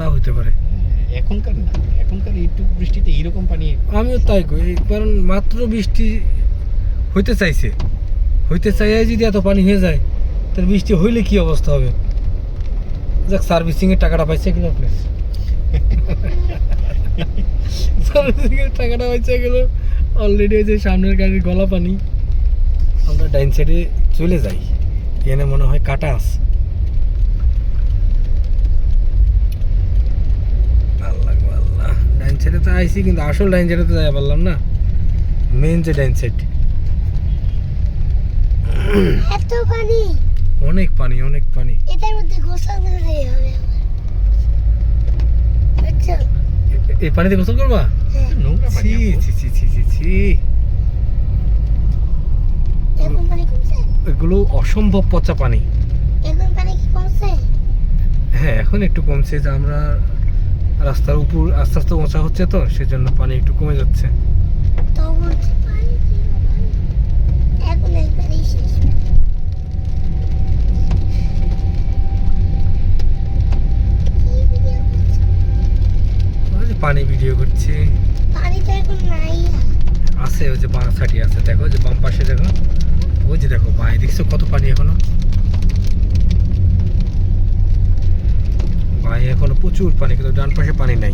তা হইতে পারে। এখনকার না এখনকার একটু বৃষ্টিতে এইরকম পানি আমিও তাই কই কারণ মাত্র বৃষ্টি হইতে চাইছে। হইতে চাই যদি এত পানি হয়ে যায় তাহলে বৃষ্টি হইলে কি অবস্থা হবে? যাক সার্ভিসিং এর টাকাটা পাইছে কিনা আপনি সার্ভিসিং এর টাকাটা পাইছে গেল। অলরেডি ওই যে সামনের গাড়ির গলা পানি। আমরা ডাইন সাইডে চলে যাই। এখানে মনে হয় কাটা আছে। সাইডে তো আইসি কিন্তু আসল ডাইন সাইডে তো যাই পারলাম না। মেন যে ডাইন সাইড এত পানি। অনেক পানি অনেক পানি। এটার মধ্যে গোসল করতে হবে আমার। এই পানিতে গোসল করবা? হ্যাঁ। ছি। ছি ছি ছি ছি ছি। এখন পানি কমছে? এগুলো অসম্ভব পচা পানি। এখন পানি কি কমছে? হ্যাঁ এখন একটু কমছে যে আমরা রাস্তার উপর আস্তে আস্তে উঁচা হচ্ছে তো সেজন্য পানি একটু কমে যাচ্ছে। পানি ভিডিও করছি। পানি তো এখন নাই আছে ওই যে বাঁ সাইডে আছে দেখো যে বাম পাশে দেখো। ওই যে দেখো বাঁ দেখছ কত পানি এখনও? প্রচুর পানি কিন্তু ডান পাশে পানি নাই।